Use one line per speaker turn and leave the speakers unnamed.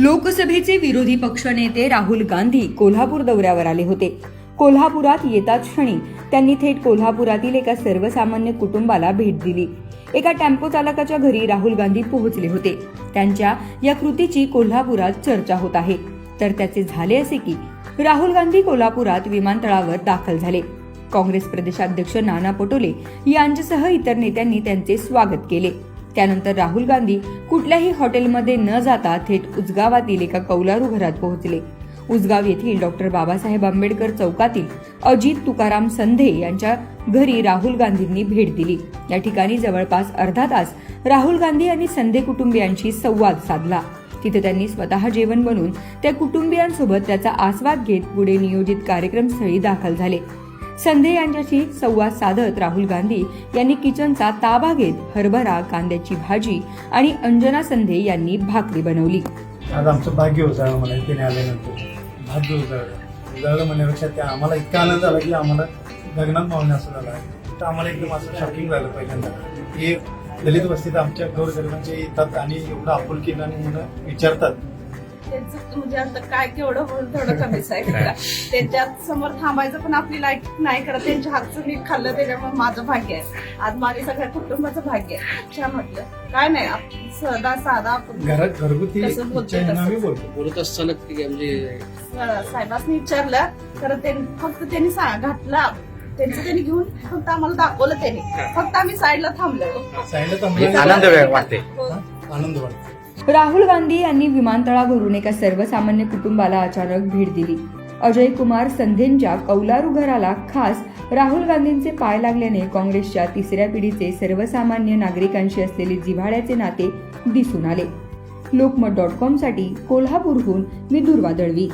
लोकसभेचे विरोधी पक्षनेते राहुल गांधी कोल्हापूर दौऱ्यावर आले होते. कोल्हापुरात येताच क्षणी त्यांनी थेट कोल्हापुरातील एका सर्वसामान्य कुटुंबाला भेट दिली. एका टेम्पो चालकाच्या घरी राहुल गांधी पोहोचले होते. त्यांच्या या कृतीची कोल्हापुरात चर्चा होत आहे. तर त्याचे झाले असे की राहुल गांधी कोल्हापुरात विमानतळावर दाखल झाले. काँग्रेस प्रदेशाध्यक्ष नाना पटोले यांच्यासह इतर नेत्यांनी त्यांचे स्वागत केले. त्यानंतर राहुल गांधी कुठल्याही हॉटेलमध्ये न जाता थेट उजगावातील एका कौलारू घरात पोहोचले. उजगाव येथील डॉक्टर बाबासाहेब आंबेडकर चौकातील अजित तुकाराम संधे यांच्या घरी राहुल गांधींनी भेट दिली. या ठिकाणी जवळपास अर्धा तास राहुल गांधी यांनी संधे कुटुंबियांशी संवाद साधला. तिथे त्यांनी स्वतः जेवण बनवून त्या कुटुंबियांसोबत त्याचा आस्वाद घेत पुढे नियोजित कार्यक्रमस्थळी दाखल झाले. संधे यांच्याशी संवाद साधत राहुल गांधी यांनी किचनचा ताबा घेत हरभरा कांद्याची भाजी आणि अंजना संधे यांनी भाकरी बनवली.
आज आमचं भाग्य होतं मला इथे आल्यानंतर. भाग्य होतं. उजाळलं म्हणण्यापेक्षा त्या आम्हाला इतका आनंद झाला की आम्हाला गगनात मावणे असं झालं. आहे तर आम्हाला एकदम असं शॉकिंग झालं पहिल्यांदा. हे दलित वस्तीत आमच्या गौरगरिबांचे येतात आणि एवढं आपुलकीनं मुलं विचारतात.
त्यांचं म्हणजे आता काय केवढं होईल थोडं कमीच आहे का त्यांच्यात समोर थांबायचं पण आपली लाईक नाही करत. त्यांच्या हातचं नीट खाल्लं त्याच्यामुळे माझं भाग्य आहे. आज माझ्या सगळ्या कुटुंबाचं भाग्य आहे. छान म्हटलं काय नाही आप- सदा साधा आपण
घरात घरगुती
तसंच. बोलतो,
आम्ही
असताना की म्हणजे
साहेबांनी विचारलं तर त्यांनी फक्त त्यांनी सा- घातला. त्यांचं त्यांनी घेऊन फक्त आम्हाला दाखवलं त्यांनी. फक्त आम्ही साईडला थांबलो.
साईडला
एक आनंद वेळ वाटते
हो.
आनंद वाटतो.
राहुल गांधी यांनी विमानतळावरून एका सर्वसामान्य कुटुंबाला अचानक भेट दिली. अजय कुमार संधेंच्या कौलारू घराला खास राहुल गांधींचे पाय लागल्याने काँग्रेसच्या तिसऱ्या पिढीचे सर्वसामान्य नागरिकांशी असलेले जिव्हाळ्याचे नाते दिसून आले. लोकमत डॉट कॉमसाठी कोल्हापूरहून मी दुर्वा दळवी.